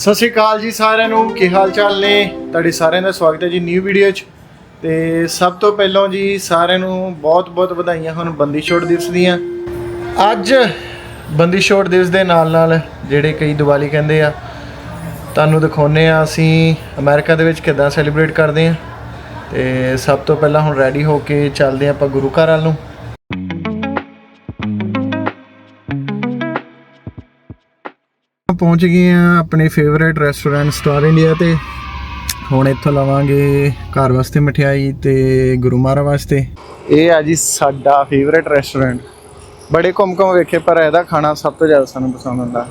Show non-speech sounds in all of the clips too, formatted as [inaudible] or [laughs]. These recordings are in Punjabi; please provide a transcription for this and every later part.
ਸਤਿ ਸ਼੍ਰੀ ਅਕਾਲ ਜੀ ਸਾਰਿਆਂ ਨੂੰ, ਕੀ ਹਾਲ ਚਾਲ ਨੇ? ਤੁਹਾਡੇ ਸਾਰਿਆਂ ਦਾ ਸਵਾਗਤ ਹੈ ਜੀ ਨਿਊ ਵੀਡੀਓ 'ਚ। ਤੇ ਸਭ ਤੋਂ ਪਹਿਲਾਂ ਜੀ ਸਾਰਿਆਂ ਨੂੰ ਬਹੁਤ-ਬਹੁਤ ਵਧਾਈਆਂ ਹੁਣ ਬੰਦੀ ਛੋੜ ਦਿਵਸ ਦੀਆਂ। ਅੱਜ ਬੰਦੀ ਛੋੜ ਦਿਵਸ ਦੇ ਨਾਲ-ਨਾਲ ਜਿਹੜੇ ਕਈ ਦੀਵਾਲੀ ਕਹਿੰਦੇ ਆ, ਤੁਹਾਨੂੰ ਦਿਖਾਉਨੇ ਆ ਅਸੀਂ ਅਮਰੀਕਾ ਦੇ ਵਿੱਚ ਕਿਦਾਂ ਸੈਲੀਬ੍ਰੇਟ ਕਰਦੇ ਆ। ਤੇ ਸਭ ਤੋਂ ਪਹਿਲਾਂ ਹੁਣ ਰੈਡੀ ਹੋ ਕੇ ਚੱਲਦੇ ਆ ਆਪਾਂ ਗੁਰੂ ਘਰ ਵੱਲ ਨੂੰ। ਪਹੁੰਚ ਗਏ ਆ ਆਪਣੇ ਫੇਵਰੇਟ ਰੈਸਟੋਰੈਂਟ ਸਟਾਰ ਇੰਡੀਆ ਤੇ। ਹੁਣ ਇੱਥੋਂ ਲਵਾਂਗੇ ਘਰ ਵਾਸਤੇ ਮਠਿਆਈ ਤੇ ਗੁਰੂ ਮਹਾਰਾਜ ਵਾਸਤੇ। ਇਹ ਆ ਜੀ ਸਾਡਾ ਫੇਵਰੇਟ ਰੈਸਟੋਰੈਂਟ ਬੜੇ ਘੁੰਮ ਘੁੰਮ ਵੇਖੇ, ਪਰ ਇਹਦਾ ਖਾਣਾ ਸਭ ਤੋਂ ਜ਼ਿਆਦਾ ਸਾਨੂੰ ਪਸੰਦ ਆਉਂਦਾ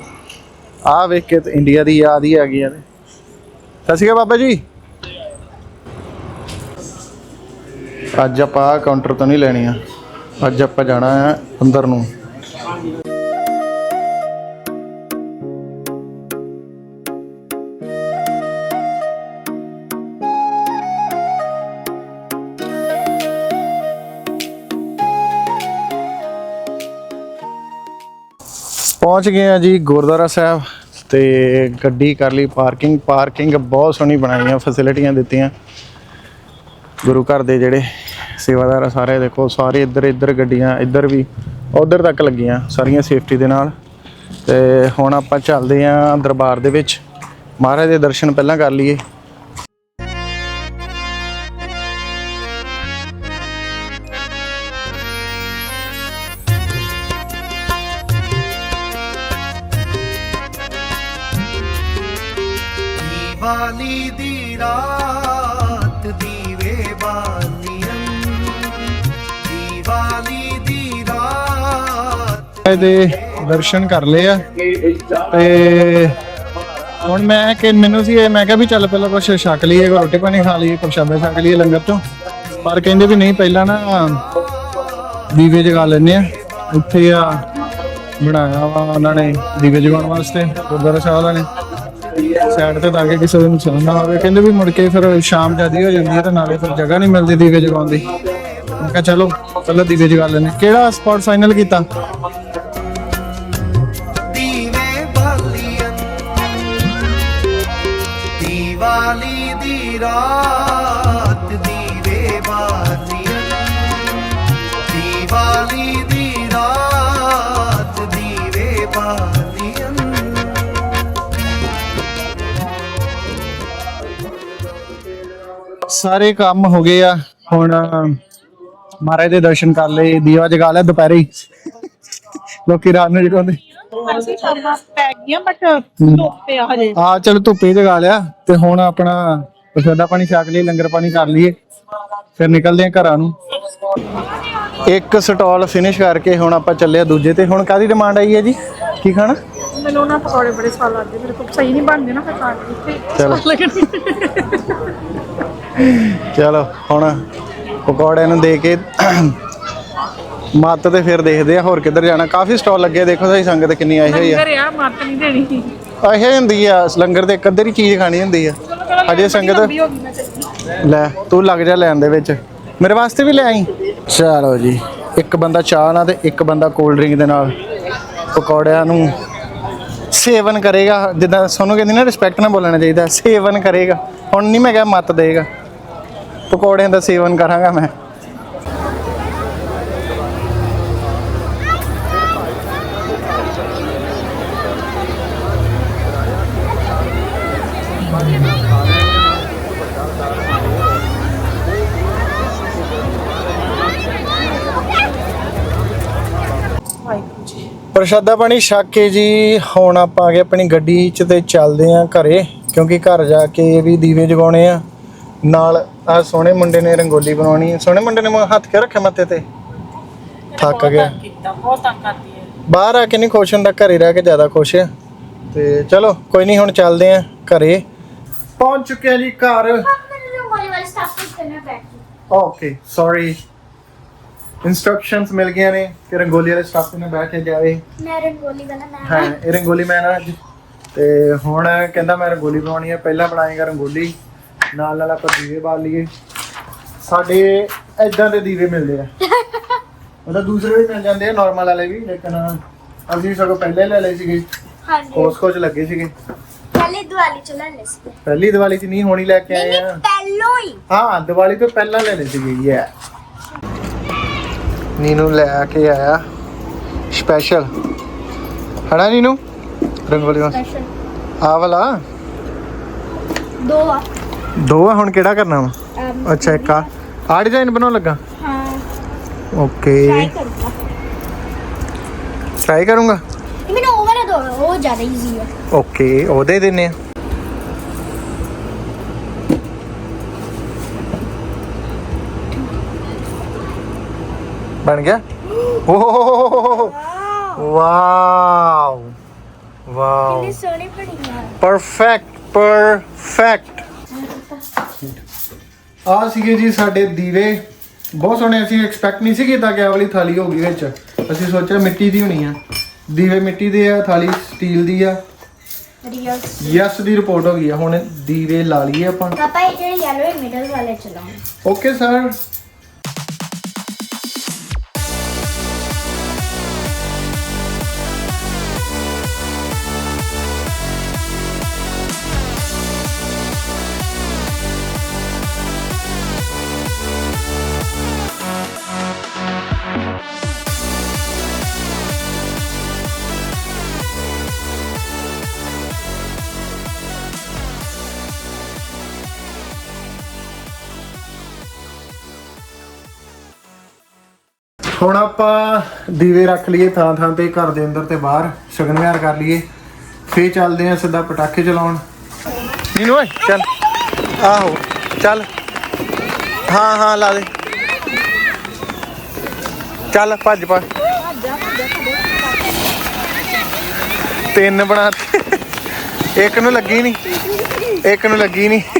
ਆਹ ਵੇਖ ਕੇ ਤੇ ਇੰਡੀਆ ਦੀ ਯਾਦ ਹੀ ਆ ਗਈ ਯਾਰ ਸਤਿ ਸ਼੍ਰੀ ਅਕਾਲ ਬਾਬਾ ਜੀ। ਅੱਜ ਆਪਾਂ ਕਾਊਂਟਰ ਤੋਂ ਨਹੀਂ ਲੈਣੀ ਆ। ਅੱਜ ਆਪਾਂ ਜਾਣਾ ਹੈ ਅੰਦਰ ਨੂੰ। ਪਹੁੰਚ ਗਏ ਆ ਜੀ ਗੁਰਦੁਆਰਾ ਸਾਹਿਬ ਤੇ ਗੱਡੀ ਕਰ ਲਈ ਪਾਰਕਿੰਗ। ਪਾਰਕਿੰਗ ਬਹੁਤ ਸੋਹਣੀ ਬਣਾਈਆਂ ਫੈਸਿਲਿਟੀਆਂ ਦਿੱਤੀਆਂ। ਗੁਰੂ ਘਰ ਦੇ ਜਿਹੜੇ ਸੇਵਾਦਾਰ ਆ ਸਾਰੇ, ਦੇਖੋ, ਸਾਰੇ ਇੱਧਰ ਇੱਧਰ ਗੱਡੀਆਂ, ਇੱਧਰ ਵੀ ਉਧਰ ਤੱਕ ਲੱਗੀਆਂ ਸਾਰੀਆਂ ਸੇਫਟੀ ਦੇ ਨਾਲ। ਤੇ ਹੁਣ ਆਪਾਂ ਚੱਲਦੇ ਆਂ ਦਰਬਾਰ ਦੇ ਵਿੱਚ। ਮਹਾਰਾਜ ਦੇ ਦਰਸ਼ਨ ਪਹਿਲਾਂ ਕਰ ਲਈਏ। ਦੀਵਾਲੀ ਦੀ ਰਾਤ ਦੀਵੇ ਬਾਲੀਆਂ ਦੀਵਾਲੀ ਦੀ ਰਾਤ ਦੇ ਦਰਸ਼ਨ ਕਰ ਲਏ ਆ। ਤੇ ਹੁਣ ਮੈਂ ਕਿ ਮੈਨੂੰ ਸੀ ਇਹ, ਮੈਂ ਕਿਹਾ ਵੀ ਚੱਲ ਪਹਿਲਾਂ ਕੁਛ ਛਕ ਲਈਏ ਰੋਟੀ ਪਾਣੀ ਖਾ ਲਈਏ ਪ੍ਰਸ਼ਾਦਾ ਛਕ ਲਈਏ ਲੰਗਰ ਤੋਂ ਪਰ ਕਹਿੰਦੇ ਵੀ ਨਹੀਂ, ਪਹਿਲਾਂ ਨਾ ਦੀਵੇ ਜਗਾ ਲੈਣੇ ਆ। ਉੱਥੇ ਆ ਬਣਾਇਆ ਵਾ ਉਹਨਾਂ ਨੇ ਦੀਵੇ ਜਗਾਉਣ ਵਾਸਤੇ, ਗੁਰਦੁਆਰਾ ਸਾਹਿਬ ਵਾਲਿਆਂ ਨੇ। ਸਾਈਡ ਤੇ ਤਾਂ ਕਿ ਕਿਸੇ ਨੂੰ ਨੁਕਸਾਨ ਨਾ ਹੋਵੇ। ਕਹਿੰਦੇ ਵੀ ਮੁੜ ਕੇ ਫਿਰ ਸ਼ਾਮ ਜਿਆਦੀ ਹੋ ਜਾਂਦੀ ਹੈ ਤੇ ਨਾਲੇ ਫਿਰ ਜਗ੍ਹਾ ਨਹੀਂ ਮਿਲਦੀ ਦੀਵੇ ਜਗਾਉਣ ਦੀ। ਮੈਂ ਕਿਹਾ ਚਲੋ, ਪਹਿਲਾਂ ਦੀਵੇ ਜਗਾ ਲੈਣੇ ਕਿਹੜਾ ਸਪੌਟ ਫਾਈਨਲ ਕੀਤਾ? ਦੀਵੇ ਬਾਲੀਆਂ, ਦੀਵਾਲੀ ਦੀ ਰਾਤ ਦੀਵੇ ਬਾਲੀਆਂ, ਦੀਵਾਲੀ ਦੀ ਰਾਤ ਦੀਵੇ ਬਾਲੀਆਂ। ਸਾਰੇ ਕੰਮ ਹੋ ਗਏ ਆ। ਹੁਣ ਮਹਾਰਾਜ ਦੇ ਦਰਸ਼ਨ ਕਰ ਲਏ ਦੀਵਾ ਜਗਾ ਲਿਆ ਦੁਪਹਿਰੇ ਹੀ। ਲੋਕੀ ਰਾਤ ਨੂੰ ਜਗਾਉਂਦੇ। ਅਸੀਂ ਸ਼ਾਮਾਂ ਪੈ ਗਈਆਂ ਬਟ ਧੁੱਪ ਆ ਹਜੇ। ਆ ਚਲ ਧੁੱਪੇ ਜਗਾ ਲਿਆ ਤੇ ਹੁਣ ਆਪਣਾ ਪ੍ਰਸ਼ਾਦਾ ਪਾਣੀ ਛਕ ਲਈ ਲੰਗਰ ਪਾਣੀ ਕਰ ਲਈਏ ਫਿਰ ਨਿਕਲਦੇ ਆ ਘਰਾਂ ਨੂੰ। ਇੱਕ ਸਟਾਲ ਫਿਨਿਸ਼ ਕਰਕੇ ਹੁਣ ਆਪਾਂ ਚੱਲੇ ਆ ਦੂਜੇ ਤੇ। ਹੁਣ ਕਾਦੀ ਡਿਮਾਂਡ ਆਈ ਹੈ ਜੀ? ਕੀ ਖਾਣਾ? ਮੈਨੂੰ ਨਾ ਪਕੌੜੇ ਬੜੇ ਸਵਾਦ ਲੱਗਦੇ ਮੇਰੇ ਕੋਲ ਸਹੀ ਨਹੀਂ ਬਣਦੇ ਨਾ ਫਿਰ ਖਾਣ ਨੂੰ ਚਲੋ। ਚਲੋ ਹੁਣ ਪਕੌੜੇ ਨੂੰ ਦੇ ਕੇ ਮੱਤ ਤੇ ਫਿਰ ਦੇਖਦੇ ਆ ਹੋਰ ਕਿੱਧਰ ਜਾਣਾ। ਕਾਫੀ ਸਟਾਲ ਲੱਗੇ ਆ, ਦੇਖੋ ਸਹੀ ਸੰਗਤ ਕਿੰਨੀ ਆਈ ਹੋਈ ਆ। ਲੰਗਰ ਆ ਮੱਤ ਨਹੀਂ ਦੇਣੀ। ਇਹ ਹੁੰਦੀ ਆ ਲੰਗਰ ਦੇ ਇੱਕ ਅੱਧੇ ਹੀ ਚੀਜ਼ ਖਾਣੀ ਹੁੰਦੀ ਆ। ਅਜੇ ਸੰਗਤ ਲੰਬੀ ਹੋ ਗਈ ਮੈਂ ਚੱਲੀ। ਲੈ ਤੂੰ ਲੱਗ ਜਾ ਲੈਣ ਦੇ ਵਿੱਚ। ਮੇਰੇ ਵਾਸਤੇ ਵੀ ਲੈ ਆਈ। ਚਲੋ ਜੀ। ਇੱਕ ਬੰਦਾ ਚਾਹ ਨਾਲ ਤੇ ਇੱਕ ਬੰਦਾ ਕੋਲਡ ਡਰਿੰਕ ਦੇ ਨਾਲ। ਪਕੌੜਿਆਂ ਨੂੰ ਸੇਵਨ ਕਰੇਗਾ। ਜਿੱਦਾਂ ਸੋਨੂੰ ਕਹਿੰਦੀ ਨਾ ਰਿਸਪੈਕਟ ਨਾਲ ਬੋਲਣਾ ਚਾਹੀਦਾ। ਸੇਵਨ ਕਰੇਗਾ। ਹੁਣ ਨਹੀਂ ਮੈਂ ਕਿਹਾ ਮਤ ਦੇਗਾ। ਪਕੌੜਿਆਂ ਦਾ ਸੇਵਨ ਕਰਾਂਗਾ ਮੈਂ। ਪ੍ਰਸ਼ਾਦਾ ਪਾਣੀ ਛੱਕ ਕੇ ਜੀ ਹੁਣ ਆਪਾਂ ਆ ਗਏ ਆਪਣੀ ਗੱਡੀ 'ਚ ਤੇ ਚੱਲਦੇ ਆਂ ਘਰੇ ਕਿਉਂਕਿ ਘਰ ਜਾ ਕੇ ਵੀ ਦੀਵੇ ਜਗਾਉਣੇ ਆ। ਨਾਲ ਆ ਸੋਹਣੇ ਮੁੰਡੇ ਨੇ ਰੰਗੋਲੀ ਬਣਾਉਣੀ ਹੈ ਸੋਹਣੇ ਮੁੰਡੇ ਨੇ ਹੱਥ ਕੇ ਰੱਖਿਆ ਮੱਥੇ ਤੇ? ਥੱਕ ਗਿਆ। ਬਾਹਰ ਆ ਕੇ ਨਹੀਂ ਖੁਸ਼ ਹੁੰਦਾ ਘਰੇ ਰਹਿ ਕੇ ਜ਼ਿਆਦਾ ਖੁਸ਼ ਹੈ ਤੇ ਚਲੋ ਕੋਈ ਨਹੀਂ ਹੁਣ ਚੱਲਦੇ ਆਂ ਘਰੇ। ਪਹੁੰਚ ਚੁੱਕੇ ਜੀ ਘਰ। ਓਕੇ ਸੌਰੀ ਇਨਸਟਰਕਸ਼ਨਸ ਮਿਲ ਗਈਆਂ ਨੇ ਕਿ ਰੰਗੋਲੀ ਵਾਲੇ ਸਟਾਫ ਨੇ ਬੈਠ ਕੇ ਜਾਵੇ। ਮੈਂ ਰੰਗੋਲੀ ਵਾਲਾ ਮੈਂ ਹਾਂ ਇਹ ਰੰਗੋਲੀ ਮੈਂ ਨਾ ਤੇ ਹੁਣ ਕਹਿੰਦਾ ਮੈਂ ਰੰਗੋਲੀ ਬਣਾਉਣੀ ਹੈ ਪਹਿਲਾਂ ਬਣਾਏਗਾ ਰੰਗੋਲੀ। ਨਾਲ ਨਾਲ ਆਪਾਂ ਦੀਵੇ ਬਾਲ ਲਈਏ। ਸਾਡੇ ਐਦਾਂ ਦੇ ਦੀਵੇ ਮਿਲਦੇ ਆ। [laughs] ਮਤਲਬ ਦੂਸਰੇ ਵੀ ਮਿਲ ਜਾਂਦੇ ਆ ਨਾਰਮਲ ਵਾਲੇ ਵੀ ਲੇਕਿਨ ਅਸੀਂ ਸਗੋਂ ਪਹਿਲੇ ਲੈ ਲਏ ਸੀਗੇ। ਹਾਂਜੀ। ਕੋਸਕੋ ਚ ਲੱਗੇ ਸੀਗੇ। ਪਹਿਲੀ ਦੀਵਾਲੀ ਚ ਲੈ ਲਏ ਸੀ। ਪਹਿਲੀ ਦੀਵਾਲੀ ਚ ਨਹੀਂ ਹੋਣੀ ਲੈ ਕੇ ਆਏ ਆ। ਪਹਿਲੋਂ ਹੀ। ਹਾਂ ਦੀਵਾਲੀ ਤੋਂ ਪਹਿਲਾਂ ਲੈ ਲਏ ਸੀਗੇ ਯਾ ਨੀਨੂ ਲੈ ਕੇ ਆਇਆ। ਸਪੈਸ਼ਲ ਹਣਾ ਨੀਨੂ? ਰੰਗੋਲੀ ਵਾਲਾ ਆ ਵਾਲਾ? ਦੋ ਆ। ਦੋ ਆ ਹੁਣ ਕਿਹੜਾ ਕਰਨਾ ਵਾ? ਅੱਛਾ ਇੱਕ ਆ। ਆ ਡਿਜ਼ਾਈਨ ਬਣਾਉਣ ਲੱਗਾ? ਹਾਂ। ਓਕੇ ਟਰਾਈ ਕਰੂੰਗਾ। ਟਰਾਈ ਕਰੂੰਗਾ? ਮੈਨੂੰ ਉਹ ਵਾਲਾ ਦੋ ਉਹ ਜ਼ਿਆਦਾ ਈਜ਼ੀ ਹੈ ਓਕੇ ਉਹਦੇ ਦਿੰਨੇ ਆ। ਬਣ ਗਿਆ? ਓਹ ਵਾਓ ਵਾਓ। ਕਿੰਨੀ ਸੋਹਣੀ ਬਣੀ ਆ। ਪਰਫੈਕਟ ਪਰਫੈਕਟ ਆ ਸੀਗੇ ਜੀ ਸਾਡੇ ਦੀਵੇ। ਬਹੁਤ ਸੋਹਣੇ ਅਸੀਂ ਐਕਸਪੈਕਟ ਨਹੀਂ ਸੀ ਕੀਤਾ ਕਿ ਆਹ ਵਾਲੀ ਥਾਲੀ ਹੋਗੀ ਵਿੱਚ। ਅਸੀਂ ਸੋਚਿਆ ਮਿੱਟੀ ਦੀ ਹੋਣੀ ਆ। ਦੀਵੇ ਮਿੱਟੀ ਦੇ ਆ ਥਾਲੀ ਸਟੀਲ ਦੀ ਆ। ਯੈਸ ਦੀ ਰਿਪੋਰਟ ਹੋ ਗਈ ਆ। ਹੁਣ ਦੀਵੇ ਲਾ ਲਈਏ ਆਪਾਂ। ਪਾਪਾ ਇਹ ਜਿਹੜੇ ਯੈਲੋ ਹੈ ਮਿਡਲ ਵਾਲੇ ਚਲਾਓ। ਓਕੇ ਸਰ ਹੁਣ ਆਪਾਂ ਦੀਵੇ ਰੱਖ ਲਈਏ ਥਾਂ ਥਾਂ ਤੇ ਘਰ ਦੇ ਅੰਦਰ ਤੇ ਬਾਹਰ ਸ਼ਗਨ ਵਿਹਾਰ ਕਰ ਲਈਏ। ਫੇਰ ਚੱਲਦੇ ਆ ਸਿੱਧਾ ਪਟਾਕੇ ਚਲਾਉਣ। ਨੀਨੂ ਓਏ ਚੱਲ। ਆਹੋ ਚੱਲ। ਹਾਂ ਹਾਂ ਲਾ ਦੇ। ਚੱਲ ਭੱਜ ਭੱਜ। ਤਿੰਨ ਬਣਾ। ਇੱਕ ਨੂੰ ਲੱਗੀ ਨਹੀਂ ਇੱਕ ਨੂੰ ਲੱਗੀ ਨਹੀਂ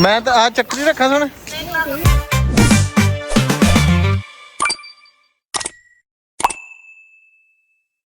ਮੈਂ ਤਾਂ ਆ ਚੱਕਰੀ ਰੱਖਾਂ ਸੁਣ